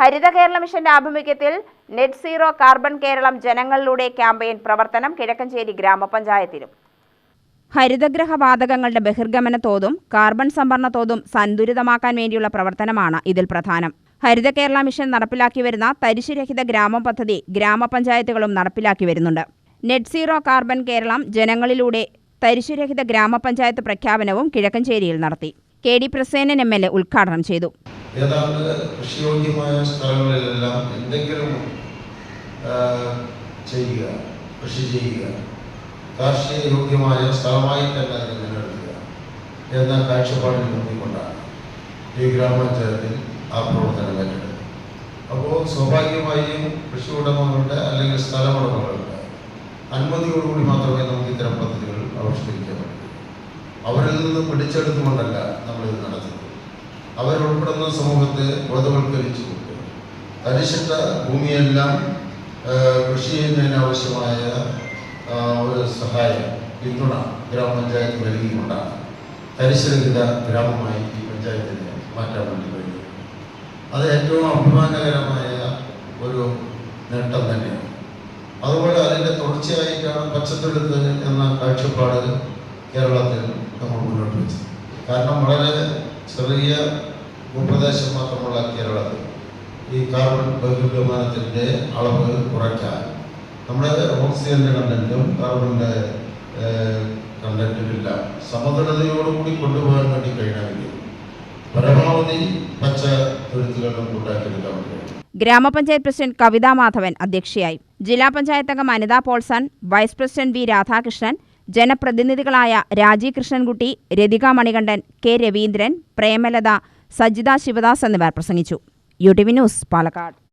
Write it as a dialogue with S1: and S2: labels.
S1: ഹരിത കേരള മിഷന്റെ ആഭിമുഖ്യത്തിൽ net zero carbon Keralam ജനങ്ങളിലൂടെ ക്യാമ്പയിൻ പ്രവർത്തനം കിഴക്കഞ്ചേരി ഗ്രാമപഞ്ചായത്തിലും. ഹരിതഗ്രഹ വാതകങ്ങളുടെ ബഹിർഗമന തോതും കാർബൺ സംഭരണ തോതും സന്തുലിതമാക്കാൻ വേണ്ടിയുള്ള പ്രവർത്തനമാണ് ഇതിൽ പ്രധാനം. ഹരിത കേരള മിഷൻ നടപ്പിലാക്കി വരുന്ന തരിശുരഹിത ഗ്രാമം പദ്ധതി ഗ്രാമപഞ്ചായത്തുകളും നടപ്പിലാക്കി വരുന്നുണ്ട്. നെറ്റ് സീറോ കാർബൺ കേരളം ജനങ്ങളിലൂടെ തരിശുരഹിത ഗ്രാമപഞ്ചായത്ത് പ്രഖ്യാപനവും കിഴക്കഞ്ചേരിയിൽ നടത്തി. K D Prasenan M L A ഉദ്ഘാടനം ചെയ്തു.
S2: ഏതാണ്ട് കൃഷിയോഗ്യമായ സ്ഥലങ്ങളിലെല്ലാം എന്തെങ്കിലും ചെയ്യുക കൃഷി ചെയ്യുക. കാർഷിക യോഗ്യമായ സ്ഥലമായി തന്നെ നിലനിർത്തുക എന്ന കാഴ്ചപ്പാടിൽ നോക്കിക്കൊണ്ടാണ് ഈ ഗ്രാമപഞ്ചായത്തിൽ ആ പ്രവർത്തനം ഏറ്റെടുത്തത്. അപ്പോൾ സ്വാഭാവികമായും കൃഷി ഉടമകളുടെ അല്ലെങ്കിൽ സ്ഥലമുടമകളുടെ അനുമതിയോടുകൂടി മാത്രമേ നമുക്ക് ഇത്തരം പദ്ധതികൾ ആവിഷ്കരിക്കാൻ പറ്റൂ. അവരിൽ നിന്ന് പിടിച്ചെടുത്തുകൊണ്ടല്ല നമ്മളിത് നടത്തുന്നത്. അവരുൾപ്പെടുന്ന സമൂഹത്തെ ബോധവൽക്കരിച്ചു തരിശിട്ട ഭൂമിയെല്ലാം കൃഷി ചെയ്യുന്നതിന് ആവശ്യമായ ഒരു സഹായം പിന്തുണ ഗ്രാമപഞ്ചായത്ത് നൽകിക്കൊണ്ടാണ് തരിശരഹിത ഗ്രാമമായി ഈ പഞ്ചായത്തിനെ മാറ്റാൻ വേണ്ടി കഴിയും. അത് ഏറ്റവും അഭിമാനകരമായ ഒരു നേട്ടം തന്നെയാണ്. അതുപോലെ അതിന്റെ തുടർച്ചയായിട്ടാണ് പച്ചത്തെടുത്ത് എന്ന കാഴ്ചപ്പാട് കേരളത്തിൽ നമ്മൾ മുന്നോട്ട് വെച്ചത്. കാരണം വളരെ ചെറിയ ഭൂപ്രദേശം മാത്രമുള്ള കേരളത്തിൽ ഈ കാർബൺ ബഹിർഗമനത്തിന്റെ അളവ് കുറയ്ക്കാൻ നമ്മുടെ ഓക്സിജന്റെ കണ്ടന്റും കാർബണിന്റെ കണ്ടന്റുമെല്ലാം. സമതുലതയോടുകൂടി കൊണ്ടുപോകാൻ വേണ്ടി കഴിഞ്ഞാൽ പരമാവധി പച്ച തൊഴുത്തുകളും കൂട്ടാക്കിയെടുക്കാൻ ഉണ്ടാക്കിയെടുക്കാൻ വേണ്ടി
S1: ഗ്രാമപഞ്ചായത്ത് പ്രസിഡന്റ് കവിതാ മാധവൻ അധ്യക്ഷയായി. ജില്ലാ പഞ്ചായത്ത് അംഗം Anitha Poulson vice president V Radhakrishnan ജനപ്രതിനിധികളായ Rajeev Krishnankutty Rathika Manikandan K Raveendran Premalatha Sajitha Sivadas എന്നിവർ പ്രസംഗിച്ചു. U T V news Palakkad.